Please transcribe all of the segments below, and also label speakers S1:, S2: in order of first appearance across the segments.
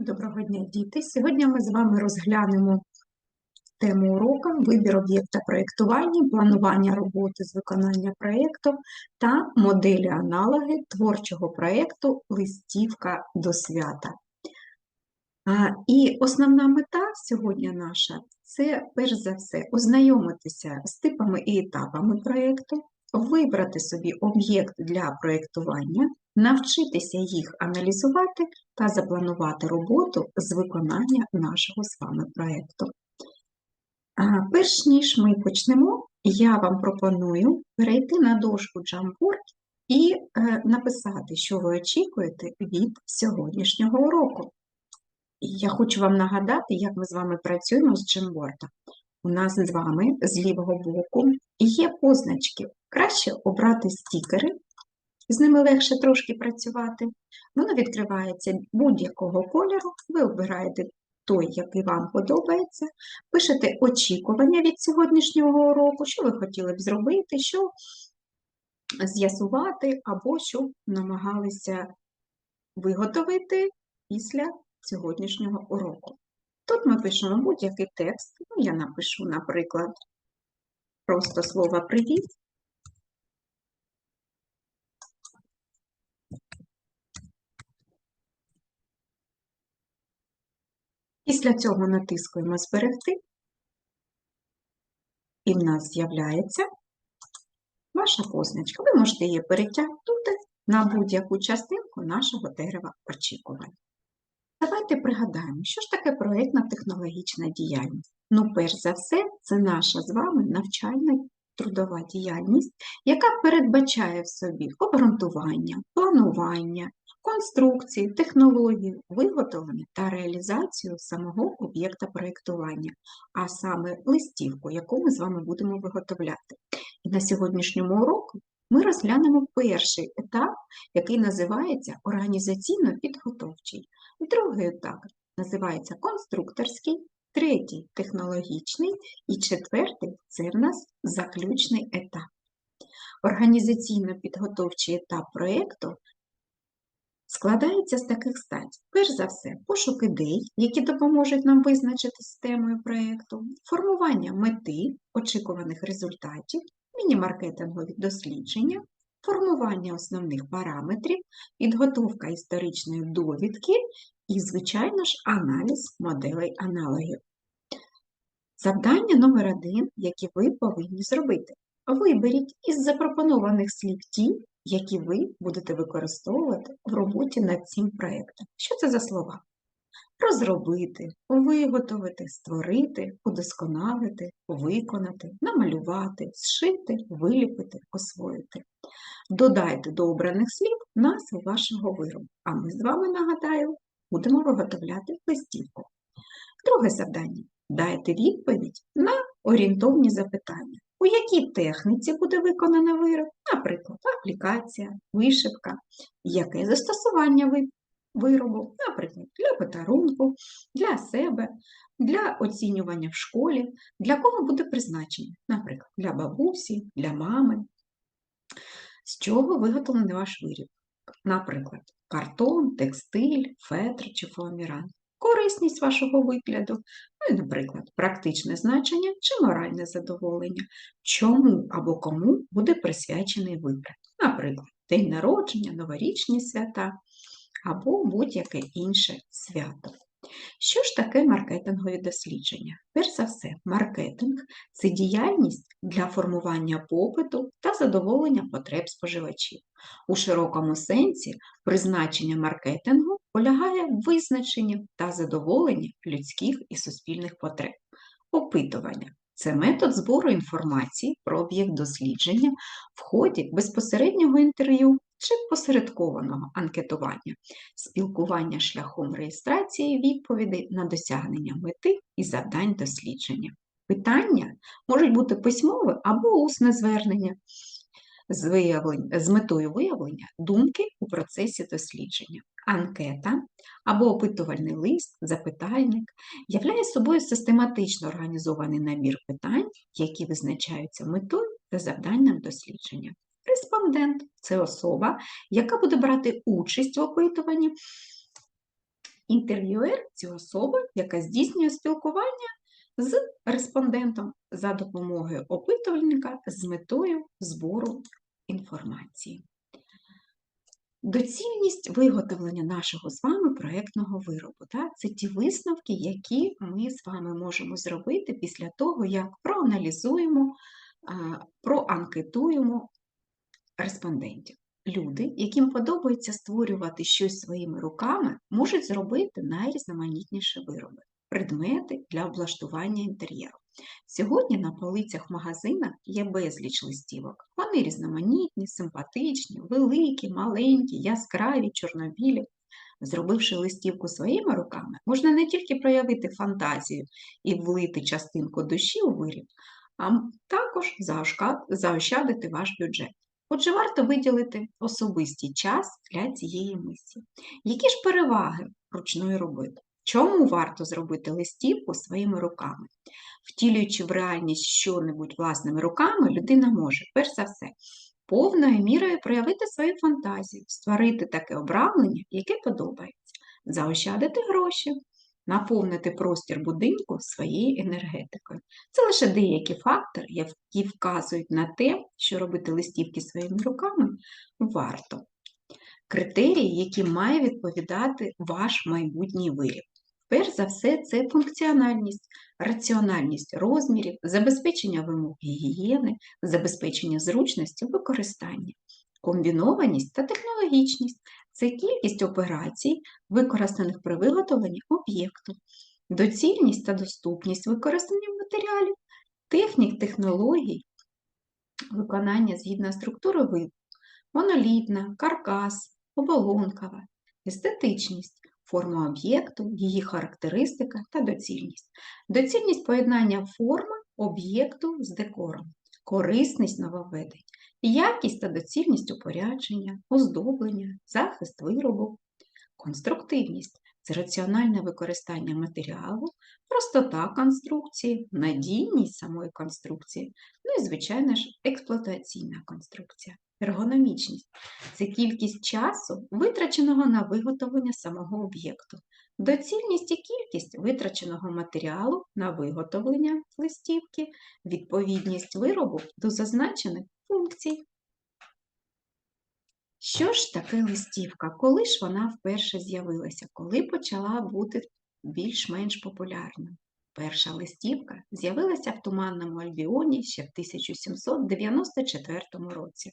S1: Доброго дня, діти! Сьогодні ми з вами розглянемо тему уроку вибір об'єкта проєктування, планування роботи з виконання проєкту та моделі аналоги творчого проєкту Листівка до свята. І основна мета сьогодні наша це перш за все ознайомитися з типами і етапами проєкту, вибрати собі об'єкт для проєктування, навчитися їх аналізувати та запланувати роботу з виконання нашого з вами проєкту. Перш ніж ми почнемо, я вам пропоную перейти на дошку Jamboard і е, написати, що ви очікуєте від сьогоднішнього уроку. Я хочу вам нагадати, як ми з вами працюємо з Jamboard. У нас з вами з лівого боку є позначки. Краще обрати стікери, з ними легше трошки працювати. Воно відкривається будь-якого кольору, ви обираєте той, який вам подобається, пишете очікування від сьогоднішнього уроку, що ви хотіли б зробити, що з'ясувати, або що намагалися виготовити після сьогоднішнього уроку. Тут ми пишемо будь-який текст. Ну, я напишу, наприклад, просто слово привіт. Після цього натискуємо Зберегти, і в нас з'являється ваша позначка. Ви можете її перетягнути на будь-яку частинку нашого дерева очікувань. Давайте пригадаємо, що ж таке проєктно-технологічна діяльність. Ну, перш за все, це наша з вами навчальна трудова діяльність, яка передбачає в собі обґрунтування, планування, конструкції, технологію, виготовлення та реалізацію самого об'єкта проєктування, а саме листівку, яку ми з вами будемо виготовляти. І на сьогоднішньому уроку ми розглянемо перший етап, який називається організаційно-підготовчий. Другий етап називається конструкторський, третій технологічний і четвертий це в нас заключний етап. Організаційно-підготовчий етап проєкту складається з таких стадій. Перш за все, пошук ідей, які допоможуть нам визначити з темою проєкту, формування мети очікуваних результатів, міні-маркетингові дослідження, формування основних параметрів, підготовка історичної довідки і, звичайно ж, аналіз моделей аналогів. Завдання номер один, яке ви повинні зробити. Виберіть із запропонованих слів ті, які ви будете використовувати в роботі над цим проєктом. Що це за слова? Розробити, виготовити, створити, удосконалити, виконати, намалювати, зшити, виліпити, освоїти. Додайте до обраних слів назву вашого виробу, а ми з вами, нагадаю, будемо виготовляти листівку. Друге завдання. Дайте відповідь на орієнтовні запитання. У якій техніці буде виконано вироб, наприклад, аплікація, вишивка, яке застосування виробу, наприклад, для подарунку, для себе, для оцінювання в школі, для кого буде призначення, наприклад, для бабусі, для мами. З чого виготовлений ваш виріб? Наприклад, картон, текстиль, фетр чи фоаміран корисність вашого вигляду, ну і, наприклад, практичне значення чи моральне задоволення, чому або кому буде присвячений вибір. Наприклад, день народження, новорічні свята або будь-яке інше свято. Що ж таке маркетингові дослідження? Перш за все, маркетинг це діяльність для формування попиту та задоволення потреб споживачів. У широкому сенсі призначення маркетингу полягає в визначенні та задоволенні людських і суспільних потреб. Опитування це метод збору інформації про об'єкт дослідження в ході безпосереднього інтерв'ю чи посередкованого анкетування, спілкування шляхом реєстрації відповідей на досягнення мети і завдань дослідження. Питання можуть бути письмове або усне звернення з, з метою виявлення думки у процесі дослідження. Анкета або опитувальний лист, запитальник являє собою систематично організований набір питань, які визначаються метою та завданням дослідження. Респондент це особа, яка буде брати участь в опитуванні Інтерв'юер це особа, яка здійснює спілкування з респондентом за допомогою опитувальника з метою збору інформації. Доцільність виготовлення нашого з вами проєктного виробу. Так? Це ті висновки, які ми з вами можемо зробити після того, як проаналізуємо, проанкетуємо респондентів. Люди, яким подобається створювати щось своїми руками, можуть зробити найрізноманітніші вироби, предмети для облаштування інтер'єру. Сьогодні на полицях магазинах є безліч листівок. Вони різноманітні, симпатичні, великі, маленькі, яскраві, чорнобілі. Зробивши листівку своїми руками, можна не тільки проявити фантазію і влити частинку душі у виріб, а також заощадити ваш бюджет. Отже, варто виділити особистий час для цієї місії. Які ж переваги ручної роботи? Чому варто зробити листівку своїми руками? Втілюючи в реальність що-небудь власними руками, людина може, перш за все, повною мірою проявити свою фантазію, створити таке обрамлення, яке подобається, заощадити гроші, наповнити простір будинку своєю енергетикою. Це лише деякі фактори, які вказують на те, що робити листівки своїми руками варто. Критерії, які має відповідати ваш майбутній виріб. Перш за все, це функціональність, раціональність розмірів, забезпечення вимог гігієни, забезпечення зручності використання, комбінованість та технологічність це кількість операцій, використаних при виготовленні об'єкту, доцільність та доступність використання матеріалів, технік, технологій, виконання згідно структури виду, монолітна, каркас, оболонкова, естетичність, форма об'єкту, її характеристика та доцільність. Доцільність поєднання форми об'єкту з декором, корисність нововведень, якість та доцільність упорядження, оздоблення, захист виробу, конструктивність це раціональне використання матеріалу, простота конструкції, надійність самої конструкції, ну і, звичайно ж, експлуатаційна конструкція. Ергономічність це кількість часу, витраченого на виготовлення самого об'єкту, доцільність і кількість витраченого матеріалу на виготовлення листівки, відповідність виробу до зазначених функцій. Що ж таке листівка? Коли ж вона вперше з'явилася? Коли почала бути більш-менш популярною? Перша листівка з'явилася в Туманному Альбіоні ще в 1794 році.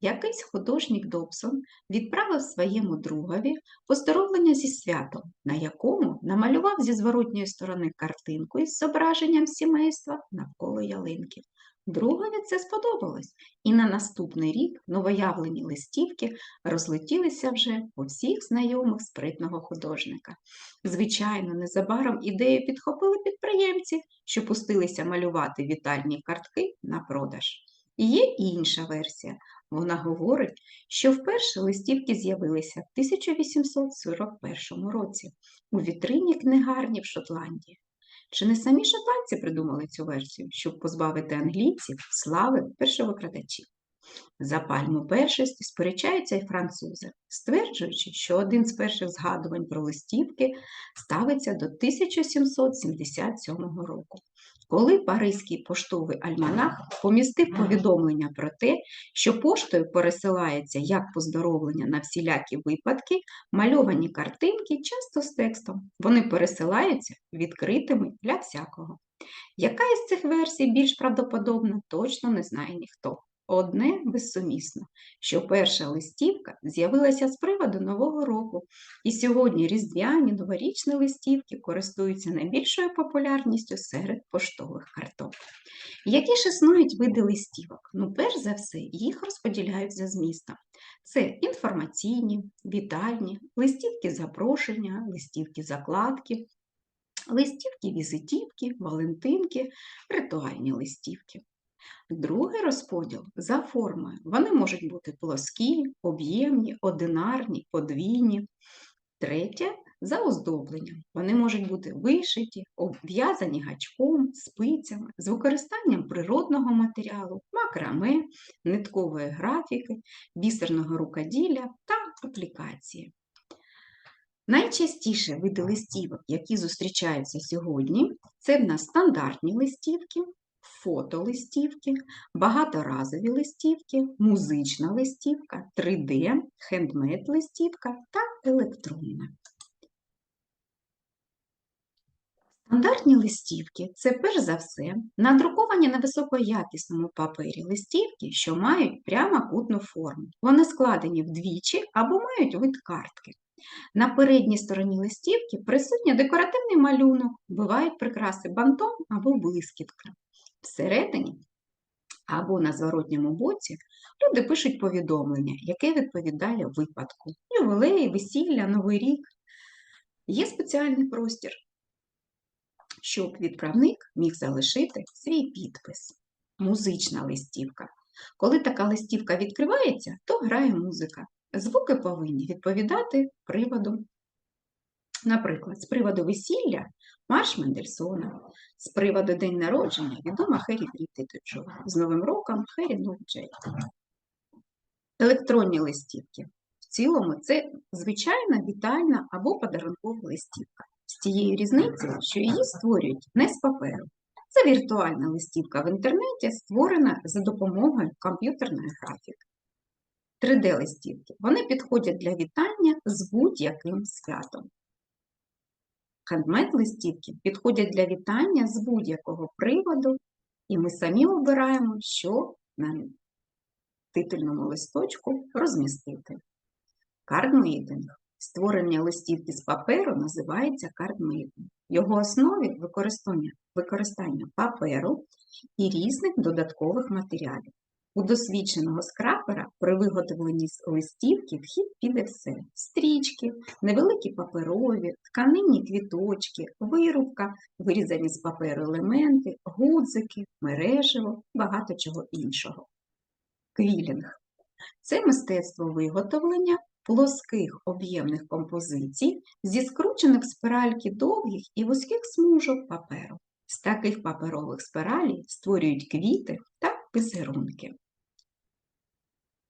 S1: Якийсь художник Добсон відправив своєму другові поздоровлення зі святом, на якому намалював зі зворотньої сторони картинку із зображенням сімейства навколо ялинки. Другові це сподобалось, і на наступний рік новоявлені листівки розлетілися вже по всіх знайомих спритного художника. Звичайно, незабаром ідею підхопили підприємці, що пустилися малювати вітальні картки на продаж. Є інша версія. Вона говорить, що вперше листівки з'явилися в 1841 році у вітрині книгарні в Шотландії. Чи не самі шотландці придумали цю версію, щоб позбавити англійців слави першовикрадачів? За пальму першості сперечаються й французи, стверджуючи, що один з перших згадувань про листівки ставиться до 1777 року, коли Паризький поштовий альманах помістив повідомлення про те, що поштою пересилається як поздоровлення на всілякі випадки, мальовані картинки часто з текстом. Вони пересилаються відкритими для всякого. Яка із цих версій більш правдоподобна, точно не знає ніхто. Одне безсумісно, що перша листівка з'явилася з приводу Нового року, і сьогодні різдвяні новорічні листівки користуються найбільшою популярністю серед поштових карток. Які ж існують види листівок? Ну, перш за все, їх розподіляють за змістом. Це інформаційні, вітальні, листівки запрошення, листівки закладки, листівки візитівки, валентинки, ритуальні листівки. Другий розподіл за формою. Вони можуть бути плоскі, об'ємні, одинарні, подвійні. Третє за оздобленням. Вони можуть бути вишиті, обв'язані гачком, спицями, з використанням природного матеріалу, макраме, ниткової графіки, бісерного рукоділля та аплікації. Найчастіше види листівок, які зустрічаються сьогодні, це в нас стандартні листівки, фотолистівки, багаторазові листівки, музична листівка, 3D, хендмейд листівка та електронна. Стандартні листівки це перш за все надруковані на високоякісному папері листівки, що мають прямокутну форму. Вони складені вдвічі або мають вид картки. На передній стороні листівки присутній декоративний малюнок, бувають прикраси бантом або блискітка. Всередині або на зворотньому боці люди пишуть повідомлення, яке відповідає випадку. Ювілей, весілля, новий рік. Є спеціальний простір, щоб відправник міг залишити свій підпис. Музична листівка. Коли така листівка відкривається, то грає музика. Звуки повинні відповідати приводу. Наприклад, з приводу весілля марш Мендельсона, з приводу день народження відома Хері Брітитичу, з Новим роком Хері Новджей. Електронні листівки. В цілому це звичайна вітальна або подарункова листівка. З тією різницею, що її створюють не з паперу. Це віртуальна листівка в інтернеті, створена за допомогою комп'ютерної графіки. 3D-листівки. Вони підходять для вітання з будь-яким святом. Хендмейд-листівки підходять для вітання з будь-якого приводу, і ми самі обираємо, що на титульному листочку розмістити. Кардмейдинг. Створення листівки з паперу називається кардмейдинг. В його основі використання, використання паперу і різних додаткових матеріалів. У досвідченого скрапера при виготовленні листівки вхід піде все: стрічки, невеликі паперові, тканинні квіточки, вирубка, вирізані з паперу елементи, гудзики, мережево, багато чого іншого. Квілінг це мистецтво виготовлення плоских об'ємних композицій зі скручених спиральки довгих і вузьких смужок паперу. З таких паперових спиралей створюють квіти та візерунки.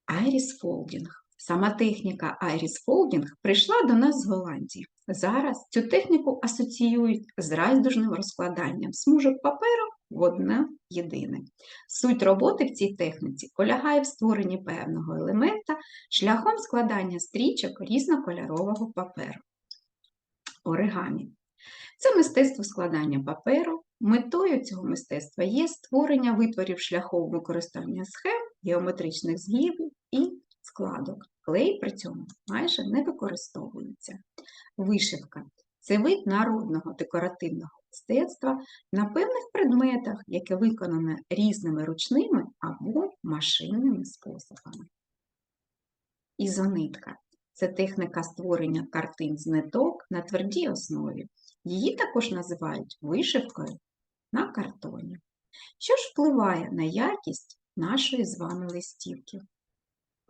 S1: Айріс Фолдінг. Сама техніка Айріс Фолдінг прийшла до нас з Голландії. Зараз цю техніку асоціюють з райдужним розкладанням смужок паперу в одне єдине. Суть роботи в цій техніці полягає в створенні певного елемента шляхом складання стрічок різнокольорового паперу. Оригамі. Це мистецтво складання паперу. Метою цього мистецтва є створення витворів шляхом використання схем, геометричних згибів і складок. Клей при цьому майже не використовується. Вишивка це вид народного декоративного мистецтва на певних предметах, яке виконане різними ручними або машинними способами. Ізонитка це техніка створення картин з ниток на твердій основі. Її також називають вишивкою на картоні. Що ж впливає на якість нашої з вами листівки?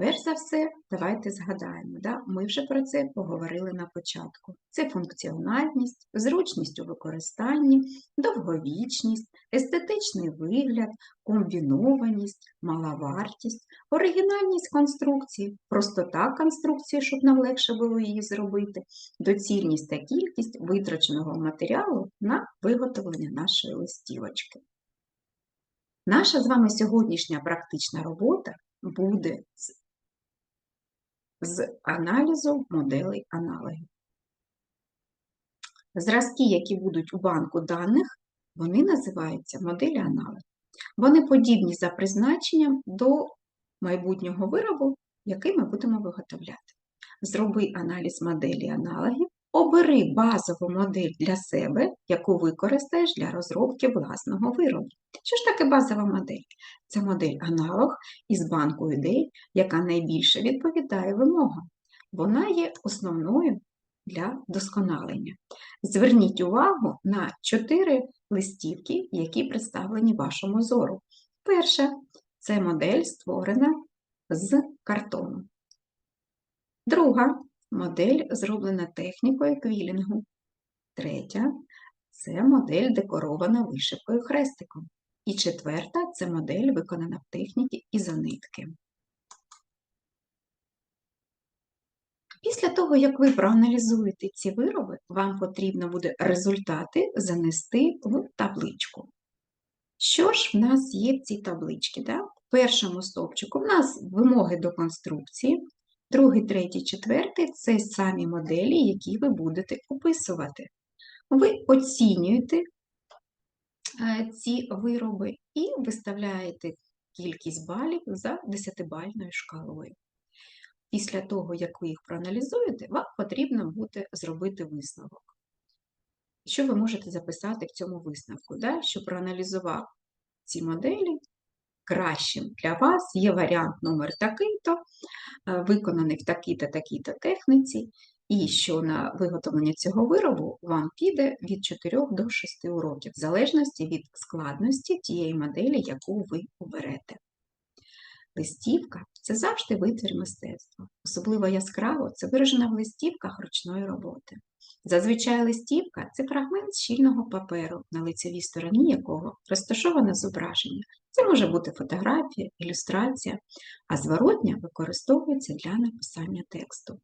S1: Перш за все, давайте згадаємо, да? ми вже про це поговорили на початку. Це функціональність, зручність у використанні, довговічність, естетичний вигляд, комбінованість, маловартість, оригінальність конструкції, простота конструкції, щоб нам легше було її зробити, доцільність та кількість витраченого матеріалу на виготовлення нашої листівочки. Наша з вами сьогоднішня практична робота буде з аналізу моделей аналогів. Зразки, які будуть у банку даних, вони називаються моделі аналогів. Вони подібні за призначенням до майбутнього виробу, який ми будемо виготовляти. Зроби аналіз моделі аналогів, обери базову модель для себе, яку використаєш для розробки власного виробу. Що ж таке базова модель? Це модель аналог із банку ідей, яка найбільше відповідає вимогам. Вона є основною для досконалення. Зверніть увагу на чотири листівки, які представлені вашому зору. Перша це модель створена з картону. Друга модель зроблена технікою квілінгу. Третя це модель декорована вишивкою хрестиком. І четверта це модель, виконана в техніці ізонитки. Після того, як ви проаналізуєте ці вироби, вам потрібно буде результати занести в табличку. Що ж в нас є в цій табличці? Да? В першому стовпчику в нас вимоги до конструкції, другий, третій, четвертий це самі моделі, які ви будете описувати. Ви оцінюєте е, ці вироби і виставляєте кількість балів за 10-бальною шкалою. Після того, як ви їх проаналізуєте, вам потрібно буде зробити висновок. Що ви можете записати в цьому висновку? Да? Що проаналізував ці моделі, кращим для вас є варіант номер такий-то, е, виконаний в такій-то такій-то техніці, і що на виготовлення цього виробу вам піде від 4 до 6 уроків, в залежності від складності тієї моделі, яку ви оберете. Листівка це завжди витвір мистецтва. Особливо яскраво це виражена в листівках ручної роботи. Зазвичай листівка це фрагмент щільного паперу, на лицевій стороні якого розташоване зображення. Це може бути фотографія, ілюстрація, а зворотня використовується для написання тексту.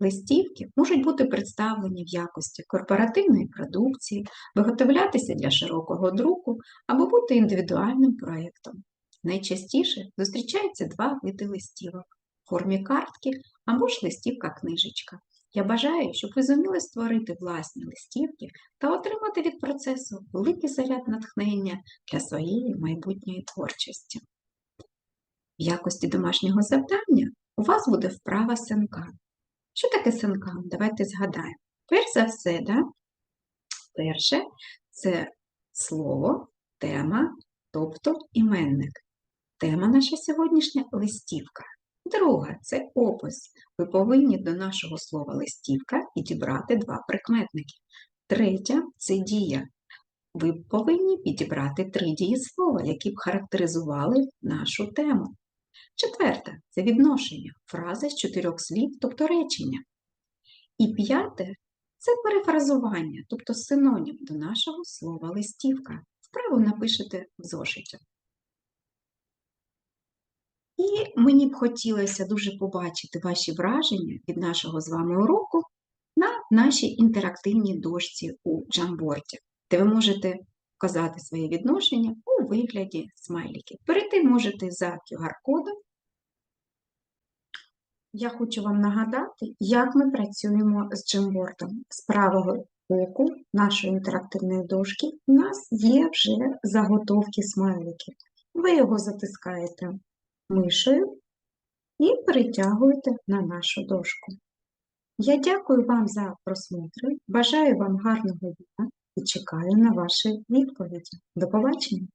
S1: Листівки можуть бути представлені в якості корпоративної продукції, виготовлятися для широкого друку або бути індивідуальним проєктом. Найчастіше зустрічаються два види листівок в формі картки або ж листівка-книжечка. Я бажаю, щоб ви зуміли створити власні листівки та отримати від процесу великий заряд натхнення для своєї майбутньої творчості. В якості домашнього завдання у вас буде вправа сенкан. Що таке сенкан? Давайте згадаємо. Перш за все, да? перше це слово, тема, тобто іменник. Тема наша сьогоднішня листівка. Друга це опис. Ви повинні до нашого слова листівка підібрати два прикметники. Третя це дія. Ви повинні підібрати три дієслова, які б характеризували нашу тему. Четверта це відношення, фрази з чотирьох слів, тобто речення. І п'яте це перефразування, тобто синонім до нашого слова листівка. Вправо напишете в зошиті. І мені б хотілося дуже побачити ваші враження від нашого з вами уроку на нашій інтерактивній дошці у Джамборді, де ви можете вказати своє відношення у вигляді смайліків. Перейти можете за QR-кодом. Я хочу вам нагадати, як ми працюємо з Джамбордом. З правого боку нашої інтерактивної дошки у нас є вже заготовки смайликів. Ви його затискаєте мишею і перетягуєте на нашу дошку. Я дякую вам за просмотр, бажаю вам гарного дня і чекаю на ваші відповіді. До побачення!